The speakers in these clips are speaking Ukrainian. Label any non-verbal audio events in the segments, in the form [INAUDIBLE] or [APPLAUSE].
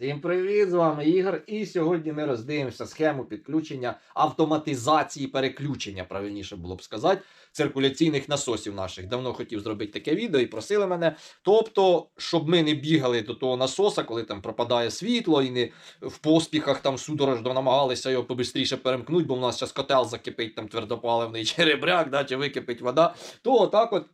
Всім привіт! З вами Ігор. І сьогодні ми роздивимося схему підключення автоматизації переключення, правильніше було б сказати, циркуляційних насосів наших. Давно хотів зробити таке відео і просили мене. Тобто, щоб ми не бігали до того насоса, коли там пропадає світло, і не в поспіхах там судорожно намагалися його побистріше перемкнути, бо в нас зараз котел закипить там твердопаливний [LAUGHS] черебряк, да, чи википить вода. То отак от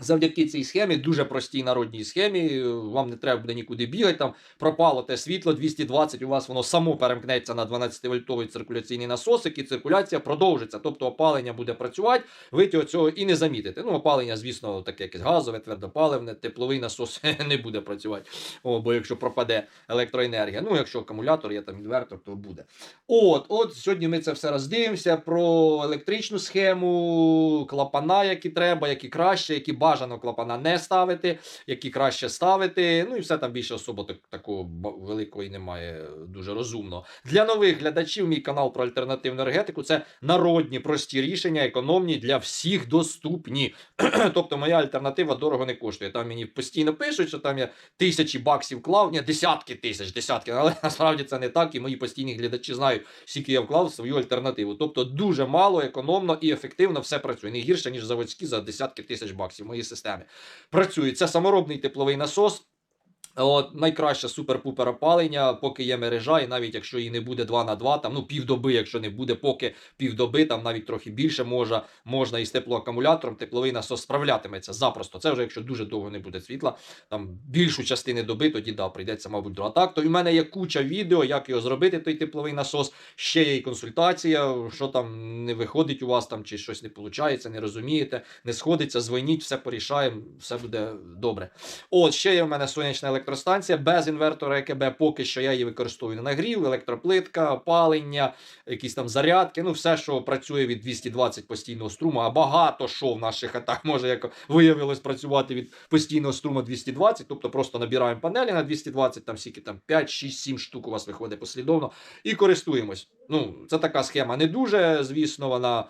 Завдяки цій схемі, дуже простій народній схемі, вам не треба буде нікуди бігати. Там пропало те світло 220, у вас воно само перемкнеться на 12-вольтовий циркуляційний насосик, і циркуляція продовжиться. Тобто опалення буде працювати, ви цього- і не замітите. Ну, опалення, звісно, таке якесь газове, твердопаливне, тепловий насос [LAUGHS] не буде працювати. О, бо якщо пропаде електроенергія, ну якщо акумулятор, є там інвертор, то буде. От, от сьогодні ми це все роздивимося про електричну схему, клапана, які треба, які краще, які бажано клапана не ставити, які краще ставити. Ну і все там більше особо так, такого великого і немає дуже розумно. Для нових глядачів мій канал про альтернативну енергетику це народні прості рішення, економні для всіх доступні. [CLEARS THROAT] тобто моя альтернатива дорого не коштує. Там мені постійно пишуть, що там я тисячі баксів клав, ні, десятки тисяч, десятки, але [LAUGHS] насправді це не так, і мої постійні глядачі знають, скільки я вклав свою альтернативу. Тобто дуже мало, економно і ефективно все працює. Не гірше, ніж заводські за десятки тисяч баксів в моїй системі. Працює. Це саморобний тепловий насос. От, найкраще супер-пупер опалення, поки є мережа, і навіть якщо її не буде 2 на 2, там ну півдоби, якщо не буде, поки півдоби, там навіть трохи більше можна, можна із теплоакумулятором, тепловий насос справлятиметься запросто. Це вже якщо дуже довго не буде світла, там більшу частину доби, тоді да, прийдеться, мабуть, друга. Так, то і в мене є куча відео, як його зробити, той тепловий насос. Ще є і консультація, що там не виходить у вас там, чи щось не виходить, не розумієте, не сходиться, дзвоніть, все порішаємо, все буде добре. От ще є в мене сонячна електростанція без інвертора ЕКБ. Поки що я її використовую на нагрів, електроплитка, опалення, якісь там зарядки. Ну, все, що працює від 220 постійного струму, а багато що в наших атак може, як виявилось, працювати від постійного струму 220. Тобто просто набираємо панелі на 220, там скільки там 5, 6, 7 штук у вас виходить послідовно, і користуємось. Ну, це така схема не дуже, звісно, вона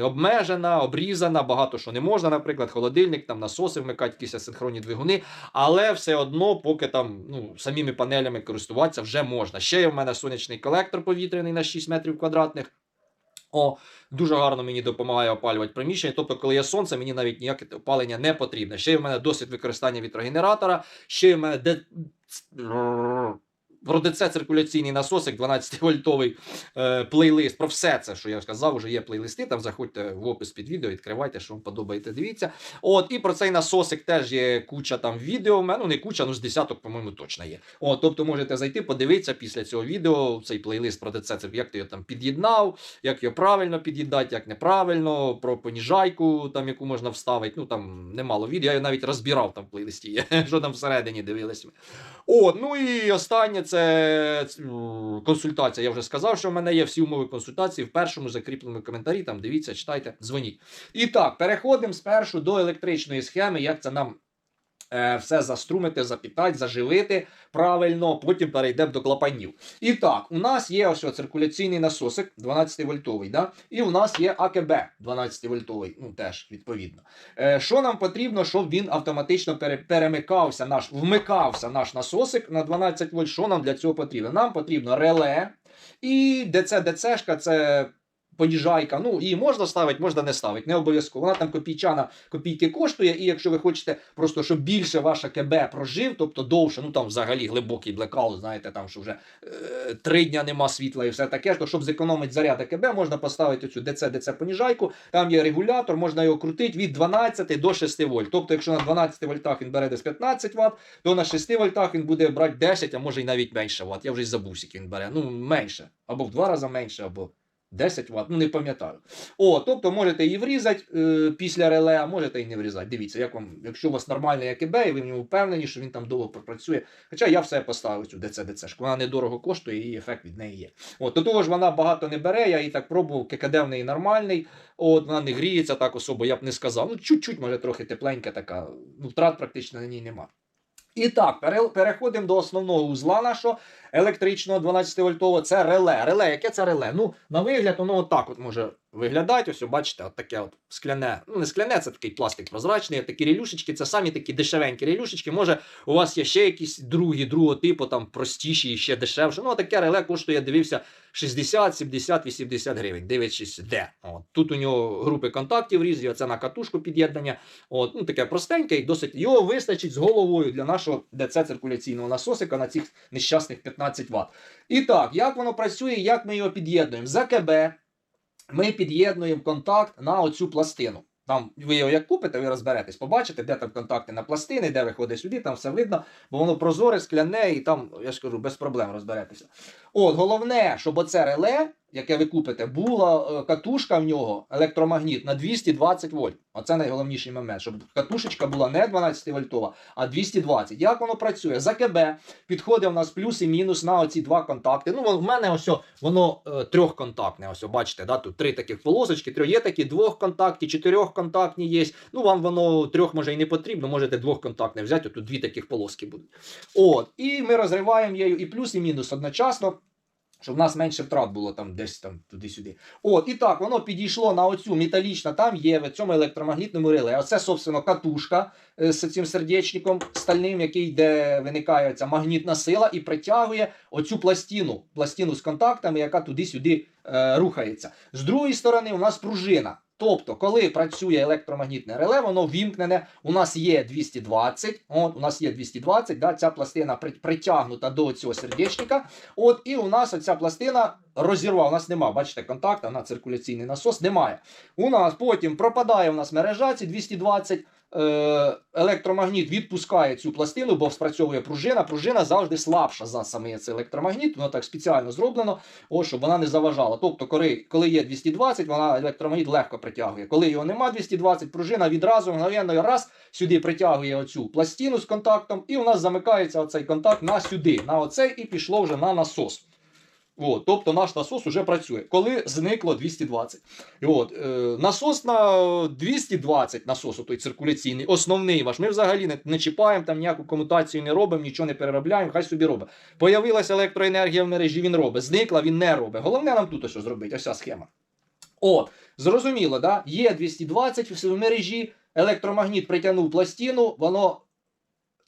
обмежена, обрізана, багато що не можна, наприклад, холодильник, там насоси вмикати, якісь асинхронні двигуни, але все одно, поки там ну, самими панелями користуватися вже можна. Ще є в мене сонячний колектор повітряний на 6 метрів квадратних. О, дуже гарно мені допомагає опалювати приміщення. Тобто, коли є сонце, мені навіть ніяке опалення не потрібне. Ще є в мене досвід використання вітрогенератора, ще є в мене де... Про ДЦ циркуляційний насосик, 12-вольтовий е, плейлист. Про все це, що я сказав, вже є плейлисти. Там заходьте в опис під відео, відкривайте, що вам подобається, дивіться. От, і про цей насосик теж є куча там відео. Ну, не куча, ну з десяток, по-моєму, точно є. От, тобто можете зайти, подивитися після цього відео цей плейлист про ДЦ, як ти його там під'єднав, як його правильно під'єднати, як неправильно, про поніжайку, там, яку можна вставити. Ну там немало відео. Я його навіть розбирав там в плейлисті, [LAUGHS] що там всередині дивились. ми. От, ну і останнє це консультація. Я вже сказав, що в мене є всі умови консультації в першому закріпленому коментарі. Там дивіться, читайте, дзвоніть. І так, переходимо спершу до електричної схеми, як це нам. Е, Все заструмити, запітати, заживити правильно, потім перейдемо до клапанів. І так, у нас є ось циркуляційний насосик 12-вольтовий, да? і у нас є АКБ 12-вольтовий, ну теж відповідно. Е, Що нам потрібно, щоб він автоматично пере- перемикався, наш, вмикався наш насосик на 12 вольт. Що нам для цього потрібно? Нам потрібно реле і ДЦ ДЦшка це. Поніжайка, ну її можна ставити, можна не ставити, не обов'язково. Вона там копійчана копійки коштує, і якщо ви хочете просто, щоб більше ваша КБ прожив, тобто довше, ну там взагалі глибокий блекаут, знаєте, там що вже е, три дня нема світла і все таке, то щоб зекономити заряд АКБ, можна поставити цю ДЦ ДЦ поніжайку. Там є регулятор, можна його крутити від 12 до 6 вольт. Тобто, якщо на 12 вольтах він бере десь 15 Вт, то на 6 вольтах він буде брати 10, а може і навіть менше Вт. Я вже й забув, скільки він бере. Ну, менше. Або в два рази менше, або 10 Вт, ну не пам'ятаю. О, тобто можете її врізати е, після реле, а можете і не врізати. Дивіться, як вам, якщо у вас нормальний АКБ, і ви в ньому впевнені, що він там довго пропрацює. Хоча я все поставив цю ДЦ ДЦ. Вона недорого коштує і ефект від неї є. От, до того ж, вона багато не бере, я її так пробував, ККД в неї нормальний. От, вона не гріється так особо, я б не сказав. Ну, чуть-чуть, може, трохи тепленька така, ну, втрат практично на ній нема. І так, переходимо до основного узла нашого електричного 12 вольтового. Це реле. Реле, яке це реле? Ну, на вигляд, воно отак от може виглядати. Ось, бачите, от таке от скляне. Ну, не скляне, це такий пластик прозрачний. Такі релюшечки, це самі такі дешевенькі релюшечки. Може, у вас є ще якісь другі, другого типу, там простіші і ще дешевше. Ну, таке реле коштує, дивився, 60, 70, 80 гривень, дивлячись де. От. Тут у нього групи контактів різні, оце на катушку під'єднання. От, ну, таке простеньке і досить. Його вистачить з головою для нашого ДЦ циркуляційного насосика на цих нещасних 15 Вт. І так, як воно працює, як ми його під'єднуємо? За КБ ми під'єднуємо контакт на оцю пластину. Там ви його як купите, ви розберетесь, побачите, де там контакти на пластини, де виходить сюди, там все видно, бо воно прозоре, скляне, і там, я ж кажу, без проблем розберетеся. От, головне, щоб оце реле, яке ви купите, була е, катушка в нього, електромагніт, на 220 вольт. Оце найголовніший момент, щоб катушечка була не 12 вольтова, а 220. Як воно працює? За КБ підходить у нас плюс і мінус на оці два контакти. Ну, в мене ось воно е, трьохконтактне. Ось, бачите, да? тут три таких полосочки, трьох є такі двохконтактні, чотирьохконтактні є. Ну, вам воно трьох може і не потрібно, можете двохконтактне взяти, тут дві таких полоски будуть. От, і ми розриваємо її і плюс, і мінус одночасно. Щоб в нас менше втрат було там десь там туди-сюди. От, і так, воно підійшло на оцю металічну, там є в цьому електромагнітному реле. Оце, собственно, катушка е, з цим сердечником стальним, який де виникає ця магнітна сила, і притягує оцю пластину, пластину з контактами, яка туди-сюди е, рухається. З другої сторони, у нас пружина. Тобто, коли працює електромагнітне реле, воно вімкнене. У нас є 220, от, у нас є 220, да, ця пластина притягнута до цього сердечника. От, і у нас оця пластина розірвала. У нас немає, бачите, контакта на циркуляційний насос немає. У нас потім пропадає у нас мережа, ці 220. Е, електромагніт відпускає цю пластину, бо спрацьовує пружина. Пружина завжди слабша за саме цей електромагніт. Воно так спеціально зроблено, о, щоб вона не заважала. Тобто, коли, є 220, вона електромагніт легко притягує. Коли його нема 220, пружина відразу мгновенно раз сюди притягує оцю пластину з контактом, і у нас замикається оцей контакт на сюди, на оцей, і пішло вже на насос. От, тобто наш насос вже працює, коли зникло 220. От, е, насос на 220 насос, той циркуляційний, основний ваш. Ми взагалі не, не чіпаємо, там ніяку комутацію не робимо, нічого не переробляємо, хай собі робить. Появилася електроенергія в мережі, він робить. Зникла, він не робить. Головне нам тут ось зробити, ось ця схема. От, зрозуміло, да? є 220 в мережі, електромагніт притягнув пластину, воно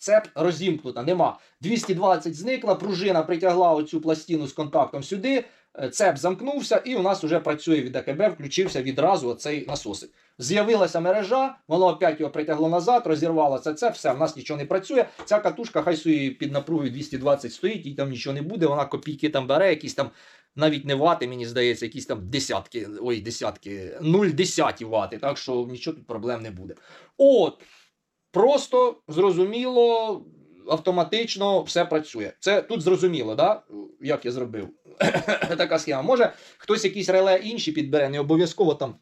цеп розімкнута, нема. 220 зникла, пружина притягла оцю пластину з контактом сюди, е, цеп замкнувся, і у нас вже працює від АКБ, включився відразу оцей насосик. З'явилася мережа, воно опять його притягло назад, розірвало це, все, в нас нічого не працює. Ця катушка хай собі під напругою 220 стоїть, їй там нічого не буде, вона копійки там бере, якісь там. Навіть не вати, мені здається, якісь там десятки, ой, десятки, 0,10 вати, так що нічого тут проблем не буде. От, просто зрозуміло, автоматично все працює. Це тут зрозуміло, да? як я зробив. [COUGHS] така схема. Може, хтось якісь реле інші підбере, не обов'язково там.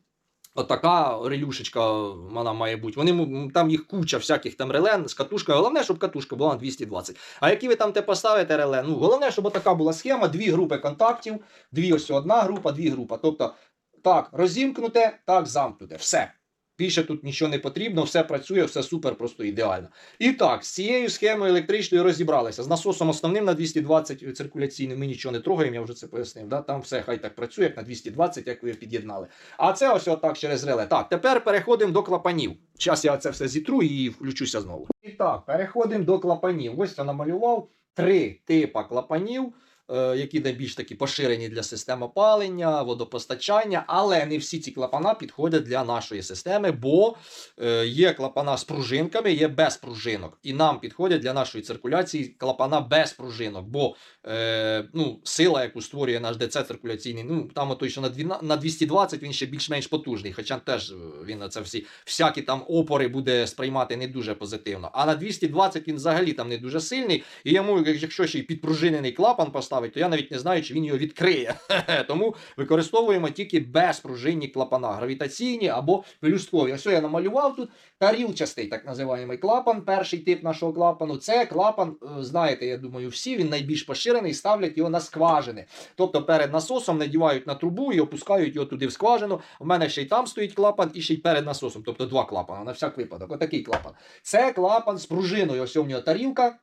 Отака релюшечка вона має бути. Вони там їх куча всяких там реле з катушкою. Головне, щоб катушка була на 220. А які ви там те поставите реле? Ну, головне, щоб отака була схема, дві групи контактів, дві ось одна група, дві група. Тобто, так, розімкнуте, так, замкнуте. Все. Більше тут нічого не потрібно, все працює, все супер, просто ідеально. І так, з цією схемою електричною розібралися. З насосом основним на 220 циркуляційним ми нічого не трогаємо, я вже це пояснив. Да? Там все хай так працює, як на 220, як ви під'єднали. А це ось отак через реле. Так, тепер переходимо до клапанів. Зараз я це все зітру і включуся знову. І так, переходимо до клапанів. Ось я намалював три типа клапанів. Е, Які найбільш такі поширені для систем опалення, водопостачання, але не всі ці клапана підходять для нашої системи, бо е, є клапана з пружинками, є без пружинок. І нам підходять для нашої циркуляції клапана без пружинок, бо е, ну, сила, яку створює наш ДЦ циркуляційний, ну там отой, що на, 220 він ще більш-менш потужний, хоча теж він на це всі всякі там опори буде сприймати не дуже позитивно. А на 220 він взагалі там не дуже сильний. І йому, якщо ще й підпружинений клапан поставить, то я навіть не знаю, чи він його відкриє. [LAUGHS] Тому використовуємо тільки безпружинні клапана, гравітаційні або пелюсткові. Ось я намалював тут тарілчастий, так називаємо клапан, перший тип нашого клапану. Це клапан, е, знаєте, я думаю, всі він найбільш поширений, ставлять його на скважини. Тобто перед насосом надівають на трубу і опускають його туди в скважину. У мене ще й там стоїть клапан, і ще й перед насосом, тобто два клапани на всяк випадок. Отакий клапан. Це клапан з пружиною. Ось у нього тарілка.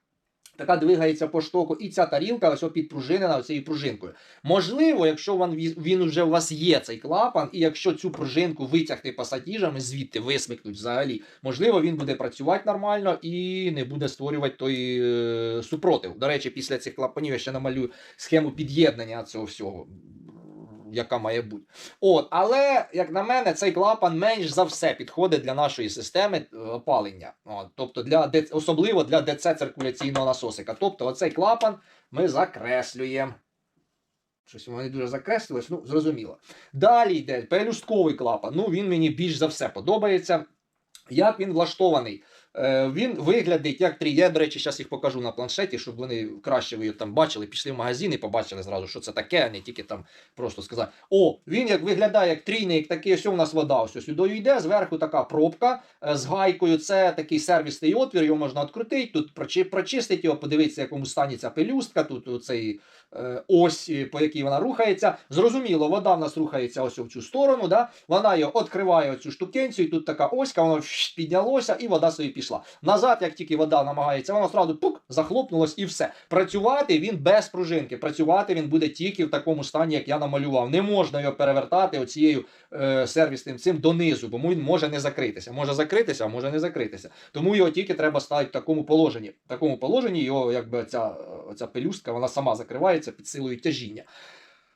Така двигається по штоку, і ця тарілка ось підпружинена цією пружинкою. Можливо, якщо він, він уже у вас є цей клапан, і якщо цю пружинку витягти пасатіжами, звідти висмикнуть взагалі, можливо, він буде працювати нормально і не буде створювати той е, супротив. До речі, після цих клапанів я ще намалюю схему під'єднання цього всього. Яка має бути. От, але, як на мене, цей клапан менш за все підходить для нашої системи е, опалення. От, тобто для особливо для ДЦ циркуляційного насосика. Тобто, оцей клапан ми закреслюємо. Щось воно не дуже закреслилось, ну зрозуміло. Далі йде пелюстковий клапан. Ну, він мені більш за все подобається. Як він влаштований? Е, він виглядить як три. Я, до речі, зараз їх покажу на планшеті, щоб вони краще ви там бачили, пішли в магазин і побачили зразу, що це таке, а не тільки там просто сказати. О, він як виглядає як трійник, такий ось у нас вода. Ось сюди йде, зверху така пробка е, з гайкою. Це такий сервісний отвір, його можна відкрутити, тут прочи- прочистити його, подивитися, в якому стані ця пелюстка, тут цей ось, е, по якій вона рухається. Зрозуміло, вода в нас рухається ось в цю сторону. Да? Вона його відкриває оцю штукенцію, і тут така оська, воно піднялося, і вода собі пішла. Назад, як тільки вода намагається, воно одразу пук, захлопнулось і все. Працювати він без пружинки. Працювати він буде тільки в такому стані, як я намалював. Не можна його перевертати оцією е, сервісним цим донизу, бо він може не закритися. Може закритися, а може не закритися. Тому його тільки треба ставити в такому положенні. В такому положенні його, якби ця пелюстка, вона сама закривається під силою тяжіння.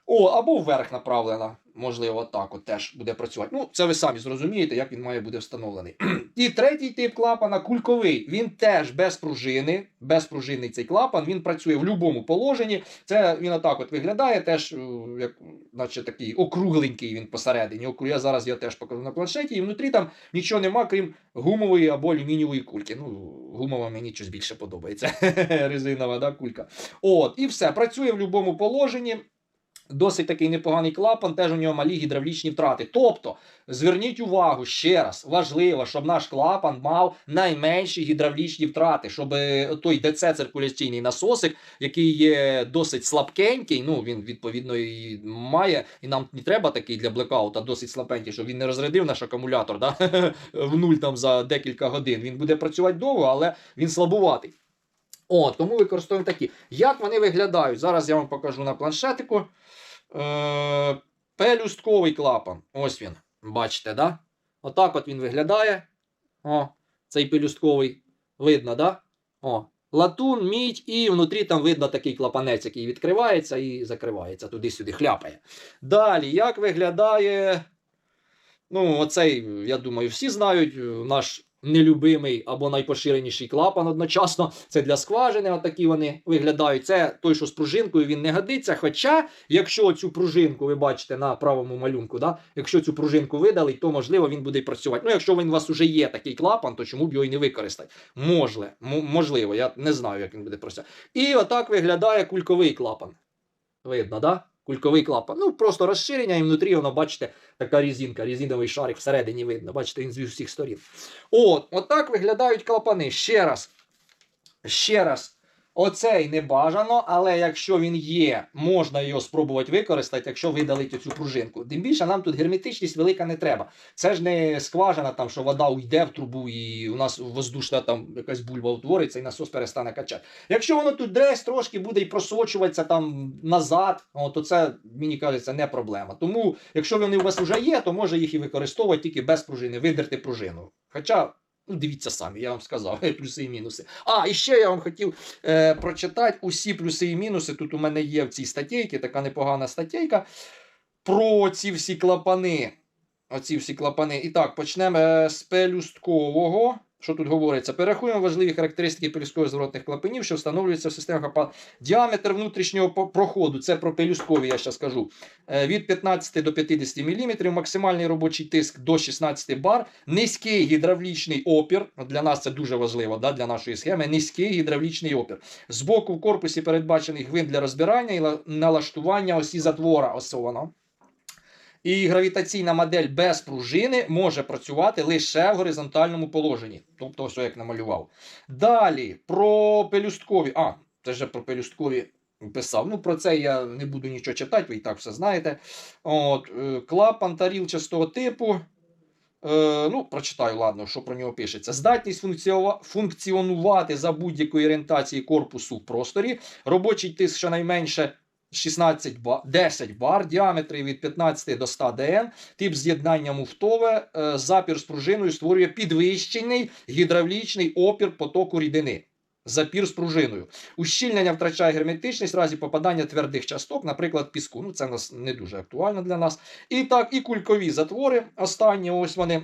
О, або вверх направлена, можливо, так от теж буде працювати. Ну, це ви самі зрозумієте, як він має бути встановлений. [CLEARS THROAT] І третій тип клапана кульковий. Він теж без пружини, безпружинний цей клапан, він працює в будь-якому положенні. Це він отак от виглядає, теж, е, як, наче такий округленький він посередині. Я зараз його теж покажу на планшеті, і внутрі там нічого нема, крім гумової або алюмінієвої кульки. Ну, гумова мені щось більше подобається. [LAUGHS] Резинова да, кулька. От, і все. Працює в будь-якому положенні. Досить такий непоганий клапан, теж у нього малі гідравлічні втрати. Тобто, зверніть увагу ще раз, важливо, щоб наш клапан мав найменші гідравлічні втрати, щоб е, той ДЦ циркуляційний насосик, який є досить слабкенький, ну він відповідно і має, і нам не треба такий для блекаута, досить слабенький, щоб він не розрядив наш акумулятор да? [LAUGHS] в нуль там за декілька годин. Він буде працювати довго, але він слабуватий. О, тому використовуємо такі. Як вони виглядають? Зараз я вам покажу на планшетику. Е, пелюстковий клапан. Ось він. Бачите, да? Отак от він виглядає. О, цей пелюстковий. Видно, да? О, латун, мідь, і внутрі там видно такий клапанець, який відкривається і закривається, туди-сюди хляпає. Далі, як виглядає. Ну, оцей, я думаю, всі знають, наш нелюбимий або найпоширеніший клапан одночасно. Це для скважини, отакі вони виглядають. Це той, що з пружинкою він не годиться. Хоча, якщо цю пружинку ви бачите на правому малюнку, да, якщо цю пружинку видали, то можливо він буде працювати. Ну, якщо він у вас вже є такий клапан, то чому б його і не використати? Можливо, можливо, я не знаю, як він буде працювати. І отак виглядає кульковий клапан. Видно, да? Кульковий клапан. Ну, просто розширення, і внутрі воно, бачите, така різинка, різиновий шарик всередині видно. Бачите, він з усіх сторін. От, отак виглядають клапани. Ще раз. Ще раз. Оцей не бажано, але якщо він є, можна його спробувати використати, якщо видалити цю пружинку. Тим більше нам тут герметичність велика не треба. Це ж не скважина, там, що вода уйде в трубу, і у нас воздушна там якась бульба утвориться, і насос перестане качати. Якщо воно тут десь трошки буде і просочуватися там назад, то це, мені кажеться, не проблема. Тому, якщо вони у вас вже є, то може їх і використовувати тільки без пружини, видерти пружину. Хоча. Ну, дивіться самі, я вам сказав, [LAUGHS] плюси і мінуси. А, і ще я вам хотів е, прочитати усі плюси і мінуси. Тут у мене є в цій статейці, така непогана статейка. Про ці всі клапани. Оці всі клапани. І так, почнемо е, з пелюсткового. Що тут говориться? Перерахуємо важливі характеристики пелюсткових зворотних клапанів, що встановлюються в системах опал. Діаметр внутрішнього проходу, це про пелюсткові, я зараз кажу. е, Від 15 до 50 мм, максимальний робочий тиск до 16 бар, низький гідравлічний опір. Для нас це дуже важливо да, для нашої схеми. Низький гідравлічний опір. Збоку в корпусі передбачений гвинт для розбирання і налаштування осі затвора. Ось воно. І гравітаційна модель без пружини може працювати лише в горизонтальному положенні. Тобто, ось як намалював. Далі про пелюсткові. А, це вже про пелюсткові писав. Ну, про це я не буду нічого читати, ви і так все знаєте. От, е, клапан тарілчастого типу. Е, ну, прочитаю, ладно, що про нього пишеться. Здатність функціонувати за будь-якої орієнтації корпусу в просторі. Робочий тиск щонайменше 16 бар, 10 бар, діаметри від 15 до 100 дн, тип з'єднання муфтове, е, запір з пружиною створює підвищений гідравлічний опір потоку рідини. Запір з пружиною. Ущільнення втрачає герметичність в разі попадання твердих часток, наприклад, піску. Ну, це нас не дуже актуально для нас. І так, і кулькові затвори. Останні, ось вони.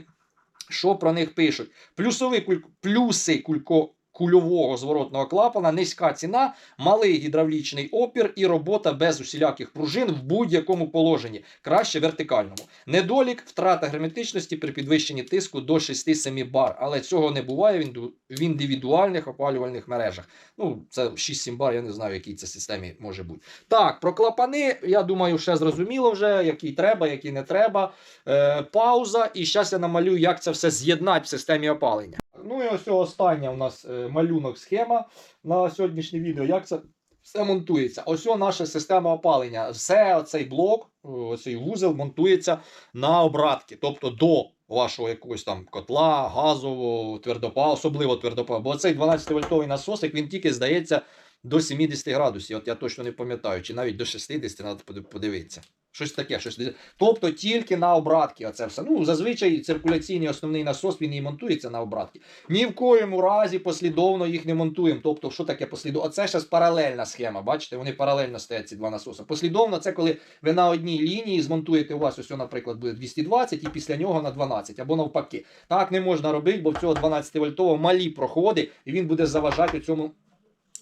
Що про них пишуть? Плюсові куль... плюси кулько... кульового зворотного клапана, низька ціна, малий гідравлічний опір і робота без усіляких пружин в будь-якому положенні, краще вертикальному. Недолік втрата герметичності при підвищенні тиску до 6-7 бар. Але цього не буває в індивідуальних опалювальних мережах. Ну, це 6-7 бар, я не знаю, в якій це системі може бути. Так, про клапани, я думаю, ще зрозуміло вже, які треба, які не треба. Е, пауза, і зараз я намалюю, як це все з'єднати в системі опалення. Ну і ось остання у нас е, малюнок схема на сьогоднішнє відео. Як це все монтується? Ось наша система опалення. Все оцей блок, оцей вузол монтується на обратки, тобто до вашого якогось там котла, газового, твердопа, особливо твердопа. Бо цей 12-вольтовий насосик він тільки здається до 70 градусів. От я точно не пам'ятаю, чи навіть до 60 треба подивитися. Щось таке, щось. Тобто тільки на обратки. Оце все. Ну, зазвичай циркуляційний основний насос він і монтується на обратки. Ні в коєму разі послідовно їх не монтуємо. Тобто, що таке послідовно? Оце зараз паралельна схема. Бачите, вони паралельно стоять ці два насоси. Послідовно це коли ви на одній лінії змонтуєте у вас ось, наприклад, буде 220 і після нього на 12 або навпаки. Так не можна робити, бо в цього 12 вольтового малі проходи, і він буде заважати цьому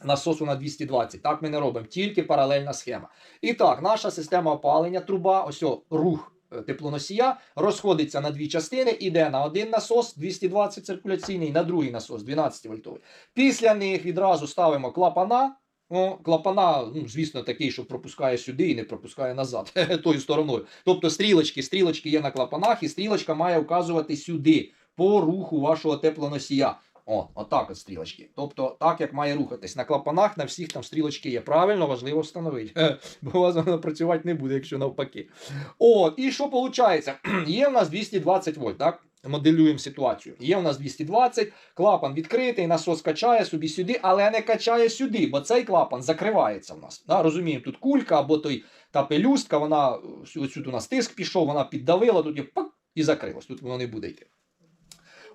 насосу на 220. Так ми не робимо, тільки паралельна схема. І так, наша система опалення, труба, ось о, рух е, теплоносія, розходиться на дві частини, іде на один насос 220 циркуляційний, на другий насос 12 вольтовий. Після них відразу ставимо клапана. О, клапана, ну, звісно, такий, що пропускає сюди і не пропускає назад, [LAUGHS] тою стороною. Тобто стрілочки, стрілочки є на клапанах, і стрілочка має вказувати сюди по руху вашого теплоносія. О, отак от стрілочки. Тобто, так як має рухатись. На клапанах на всіх там стрілочки є. Правильно, важливо встановити. Бо у вас воно працювати не буде, якщо навпаки. О, і що виходить? [CLEARS THROAT] Є в нас 220 вольт, так? Моделюємо ситуацію. Є у нас 220, клапан відкритий, насос качає собі сюди, але не качає сюди, бо цей клапан закривається в нас. Да, розуміємо, тут кулька або той та пелюстка, вона ось тут у нас тиск пішов, вона піддавила, тут є пак і закрилась. Тут воно не буде йти.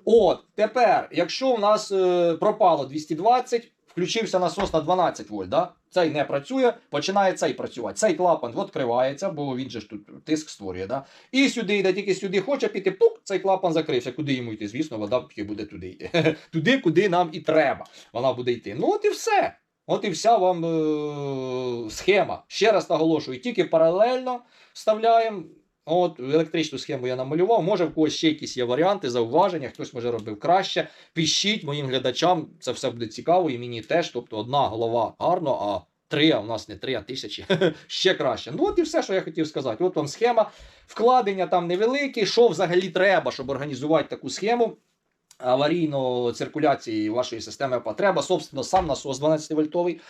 От, тепер, якщо у нас е, пропало 220, включився насос на 12 вольт, да? цей не працює, починає цей працювати. Цей клапан відкривається, бо він же ж тут тиск створює. Да? І сюди йде, тільки сюди хоче піти, пук, цей клапан закрився. Куди йому йти? Звісно, вода буде туди йти. [LAUGHS] туди, куди нам і треба. Вона буде йти. Ну, от і все. От і вся вам е- схема. Ще раз наголошую, тільки паралельно вставляємо. От електричну схему я намалював. Може, в когось ще якісь є варіанти, зауваження, хтось може робив краще. Пишіть моїм глядачам, це все буде цікаво, і мені теж. Тобто одна голова гарно, а три, а у нас не три, а тисячі. [LAUGHS] ще краще. Ну, от і все, що я хотів сказати. От вам схема. Вкладення там невеликі. Що взагалі треба, щоб організувати таку схему? Аварійно циркуляції вашої системи ОПА. Треба, собственно, сам насос 12 вольтовий.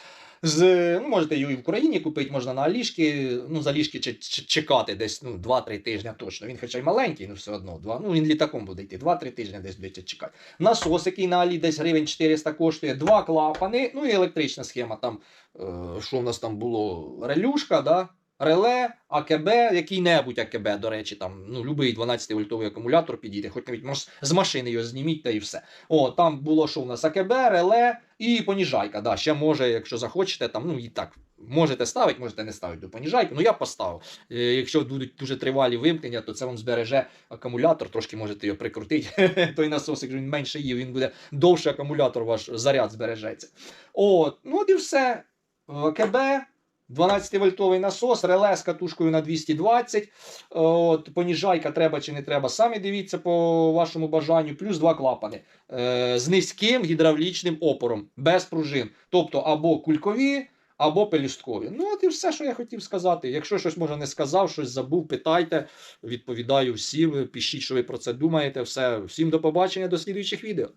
З, ну, можете її в Україні купити, можна на Алішки, ну, за ліжки чекати десь ну, 2-3 тижні точно. Він хоча й маленький, ну все одно. 2, ну, він літаком буде йти, 2-3 тижні десь будете чекати. Насос, який на Алі десь гривень 400 коштує, два клапани, ну і електрична схема. Там, е, що в нас там було? Релюшка, да? Реле, АКБ, який-небудь АКБ, до речі, там, ну, любий 12-вольтовий акумулятор підійде, хоч навіть мож, з машини його зніміть та і все. О, там було що у нас АКБ, реле і поніжайка. Да, ще може, якщо захочете, там, ну і так, можете ставити, можете не ставити до поніжайки. Ну я поставив. Е, якщо будуть дуже тривалі вимкнення, то це вам збереже акумулятор, трошки можете його прикрутити. [LAUGHS] Той насос, якщо він менше їв, він буде довше акумулятор, ваш заряд збережеться. От, ну от і все. АКБ. 12-вольтовий насос, реле з катушкою на 220. От, Поніжайка треба чи не треба. Самі дивіться по вашому бажанню. Плюс два клапани е, з низьким гідравлічним опором, без пружин. Тобто або кулькові, або пелюсткові. Ну, от і все, що я хотів сказати. Якщо щось може не сказав, щось забув, питайте. Відповідаю всім. Пишіть, що ви про це думаєте. Все. Всім до побачення, до слідуючих відео.